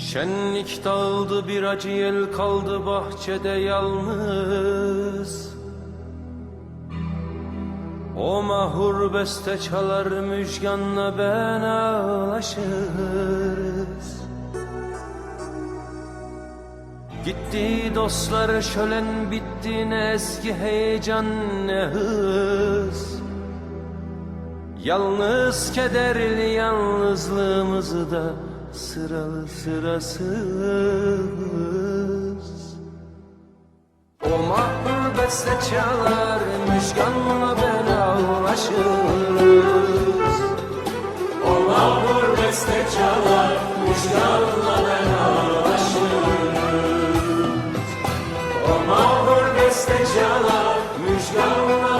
Şenlik dağıldı bir acı yel kaldı bahçede yalnız. O mahur beste çalar müjganla ben ağlaşırız. Gitti dostlar şölen bitti ne eski heyecan ne hız. Yalnız kederli yalnızlığımızı da sıralı sırasız. O mahpur beste çalar müjganla ben ağlaşırız O mahpur beste çalar müjganla ben ağlaşırız O mahpur beste çalar müjganla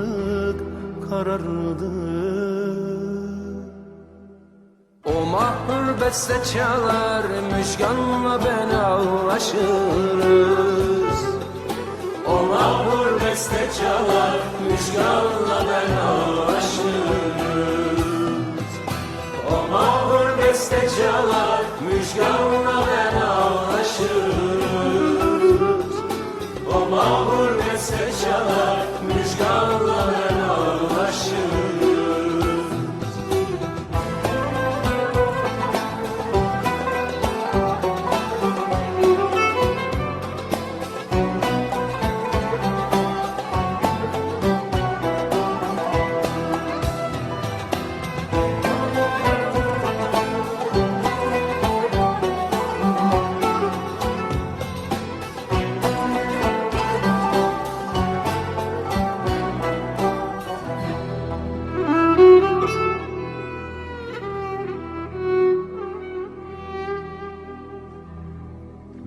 karardı. O mahur beste çalar müjganla ben ağlaşırız O mahur beste çalar müjganla ben ağlaşırız O mahur beste çalar müjganla ben ağlaşırız O mahur beste çalar müjganla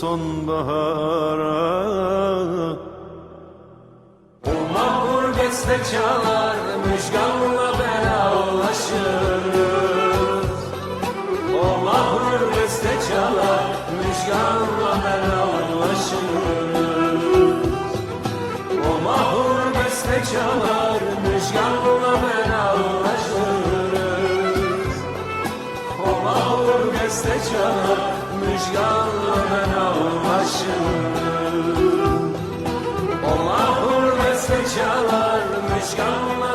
sonbahara. O mahur beste çalar müjganla ben ağlaşırız O mahur beste çalar müjganla ben ağlaşırız O mahur beste çalar müjganla ben ağlaşırız O mahur beste çalar müjganla çalar müjganla